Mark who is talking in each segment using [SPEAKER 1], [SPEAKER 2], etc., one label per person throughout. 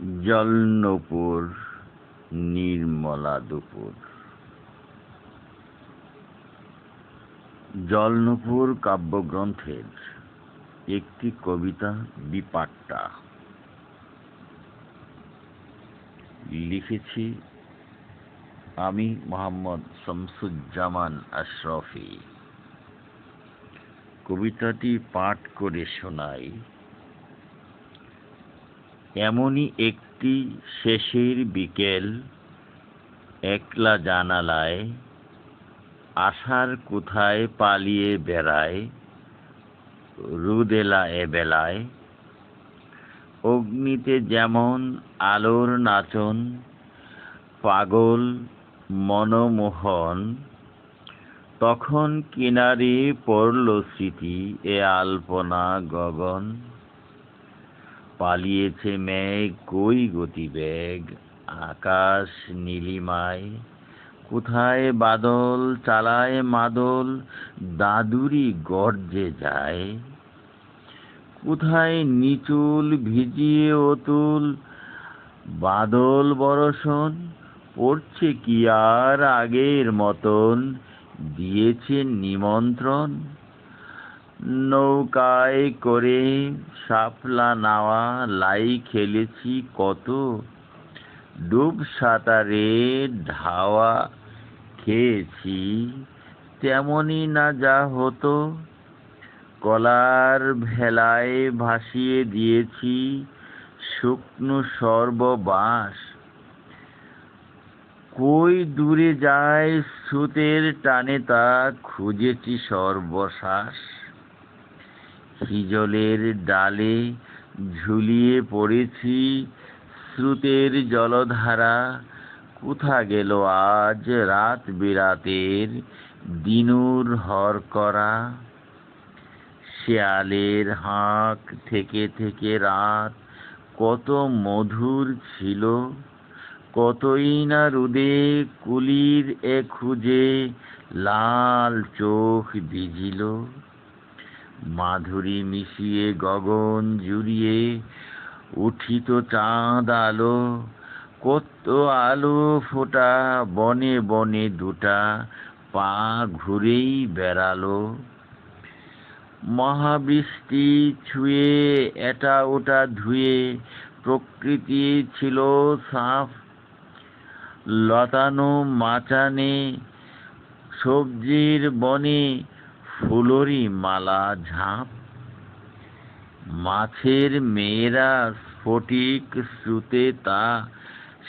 [SPEAKER 1] জলনপুর, নির্মলা দুপুর। জলনপুর কাব্যগ্রন্থের একটি কবিতা বিপাট্টা লিখেছি আমি মোহাম্মদ শামসুজ্জামান আশরফি। কবিতাটি পাঠ করে শোনাই এমনই একটি শেষের বিকেল একলা জানালায়, আশার কোথায় পালিয়ে বেড়ায়, রুদেলা এবেলায় অগ্নিতে যেমন আলোর নাচন, পাগল মনমোহন, তখন কিনারে পড়ল স্মৃতি, এ আলপনা গগন। পালিয়েছে মেঘ কই গতিবেগ? আকাশ নীলিমায়, কোথায় বাদল, চালায় মাদল, দাদুরি গর্জে যায়। কোথায় নিচুল ভিজিয়ে অতুল বাদল বরষণ, পড়ছে কি আর আগের মতন? দিয়েছে নিমন্ত্রণ। নৌকায় করে শাপলা নাওয়া লাই খেলেছি কত? ডুব সাঁতারে ঢাওয়া খেয়েছি তেমনই না যা হতো। কলার ভেলায় ভাসিয়ে দিয়েছি শুকনো সর্ববাস কই দূরে যায় সুতের টানে তা খুঁজেছি সর্বশ্বাস। হিজলের ডালে ঝুলিয়ে পড়েছি স্রোতের জলধারা। কোথা গেল আজ রাত বিরাতের দিনুর হর করা শেয়ালের হাঁক থেকে থেকে রাত কত মধুর ছিল। কতই না রুদে কুলির এ খুঁজে লাল চোখ ভিজিল। মাধুরী মিশিয়ে গগন জুড়িয়ে উঠিত চাঁদ আলো, কত আলো ফোটা, বনে বনে দুটা পা ঘুরেই বেড়ালো। মহাবৃষ্টি ছুঁয়ে এটা ওটা ধুয়ে প্রকৃতি ছিল সাফ। লতানো মাচানে সবজির বনে ফুলরি মালা ঝাঁপ। মাছের মেয়েরা স্ফটিক স্রোতে তা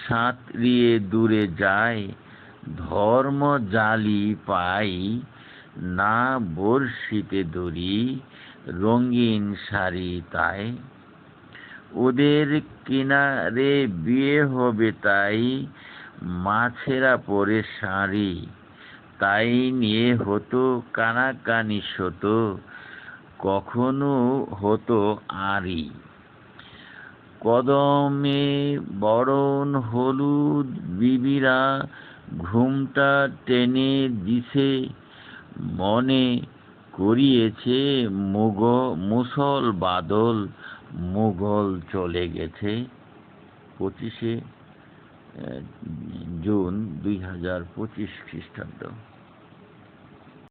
[SPEAKER 1] সাঁতরিয়ে দূরে যায়। ধর্ম জালি পাই, না বর্ষিতে দড়ি, রঙিন শাড়ি তাই। ওদের কিনারে বিয়ে হবে তাই, মাছেরা পরে শাড়ি। তাই নিয়ে হতো কানাকানি শতো, কখনো হতো আড়ি কদমে বরণ হলুদ বিবিরা ঘুমটা টেনে দিছে, মনে করিয়েছে মুগ, মুসল বাদল, মুঘল চলে গেছে পঁচিশে জুন দুই হাজার পঁচিশ খ্রিস্টাব্দ।